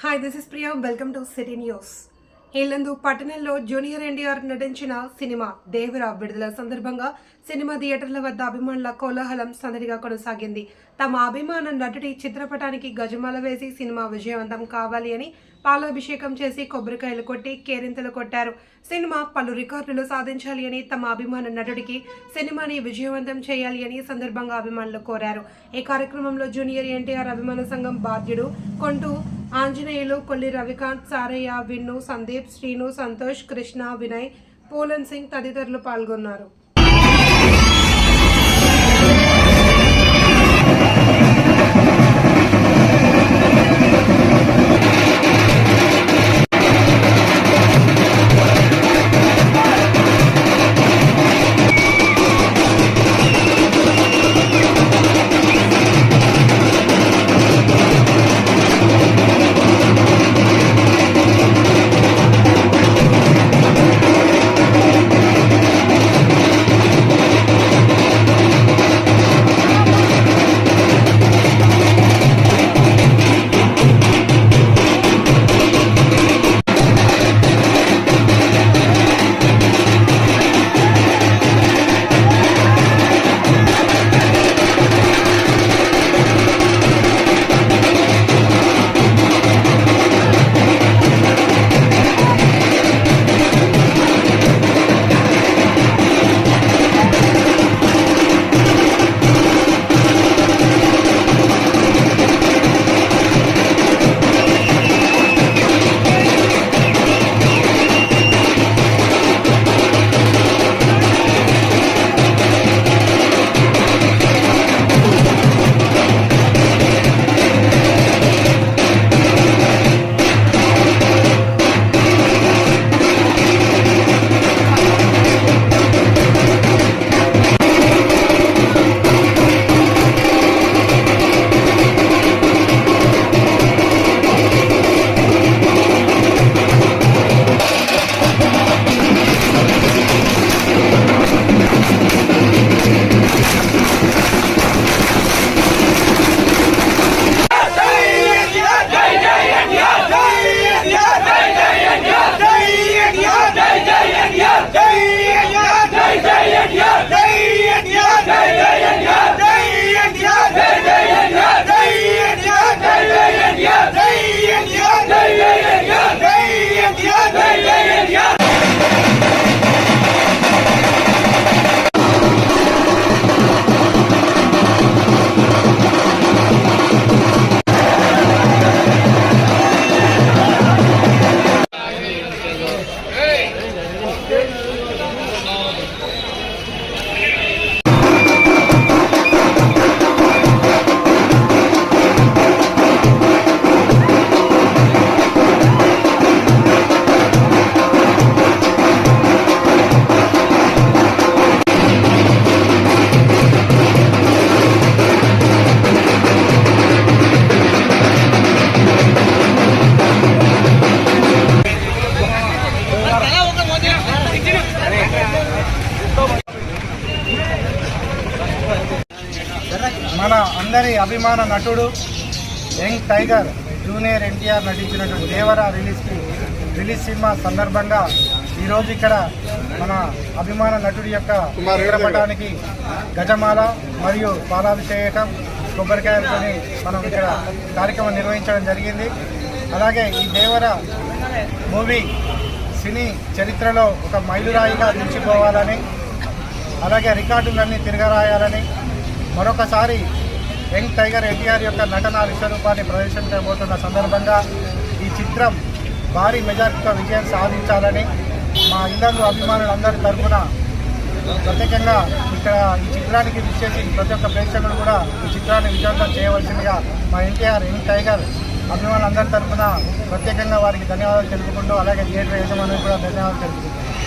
Hi this is Priya welcome to city news Yellandu పట్టణంలో junior NTR నటించిన cinema Devara విడుదల సందర్భంగా సినిమా థియేటర్ల వద్ద అభిమానుల కోలాహలం సందడిగా కొనసాగింది. తమ అభిమాన నటుడి చిత్రపటానికి గజమాల వేసి సినిమా విజయవంతం కావాలి అని పాలాభిషేకం చేసి కొబ్బరికాయలు కొట్టి కేరింతలు కొట్టారు. సినిమా పలు రికార్డులు సాధించాలి అని తమ అభిమాన నటుడికి సినిమాని విజయవంతం చేయాలి అని సందర్భంగా అభిమానులు కోరారు. ఈ కార్యక్రమంలో జూనియర్ ఎన్టీఆర్ అభిమాన సంఘం బాధ్యుడు కొంటూ ఆంజనేయులు కొల్లి రవికాంత్ సారయ్య విన్ను సందీప్ శ్రీను సంతోష్ కృష్ణ వినయ్ పూలన్ సింగ్ తదితరులు పాల్గొన్నారు. అందరి అభిమాన నటుడు యంగ్ టైగర్ జూనియర్ ఎన్టీఆర్ నటించినటువంటి దేవర రిలీజ్కి రిలీజ్ సినిమా సందర్భంగా ఈరోజు ఇక్కడ మన అభిమాన నటుడి యొక్క చిత్రపటానికి గజమాల మరియు పాలాభిషేకం కొబ్బరికాయలతోని మనం ఇక్కడ కార్యక్రమం నిర్వహించడం జరిగింది. అలాగే ఈ దేవర మూవీ సినీ చరిత్రలో ఒక మైలురాయిగా నిలిచిపోవాలని అలాగే రికార్డులన్నీ తిరగరాయాలని మరొకసారి యంగ్ టైగర్ ఎన్టీఆర్ యొక్క నటన విశ్వరూపాన్ని ప్రదర్శించబోతున్న సందర్భంగా ఈ చిత్రం భారీ మెజార్టీతో విజయం సాధించాలని మా ఇల్లందు అభిమానులందరి తరఫున ప్రత్యేకంగా ఇక్కడ ఈ చిత్రానికి విచ్చేసి ప్రతి ఒక్క ప్రేక్షకులు కూడా ఈ చిత్రాన్ని విజయవంతం చేయవలసిందిగా మా ఎన్టీఆర్ యంగ్ టైగర్ అభిమానులందరి తరఫున ప్రత్యేకంగా వారికి ధన్యవాదాలు తెలుపుకుంటూ అలాగే థియేటర్ యజమానులకు కూడా ధన్యవాదాలు తెలుపుకుంటాం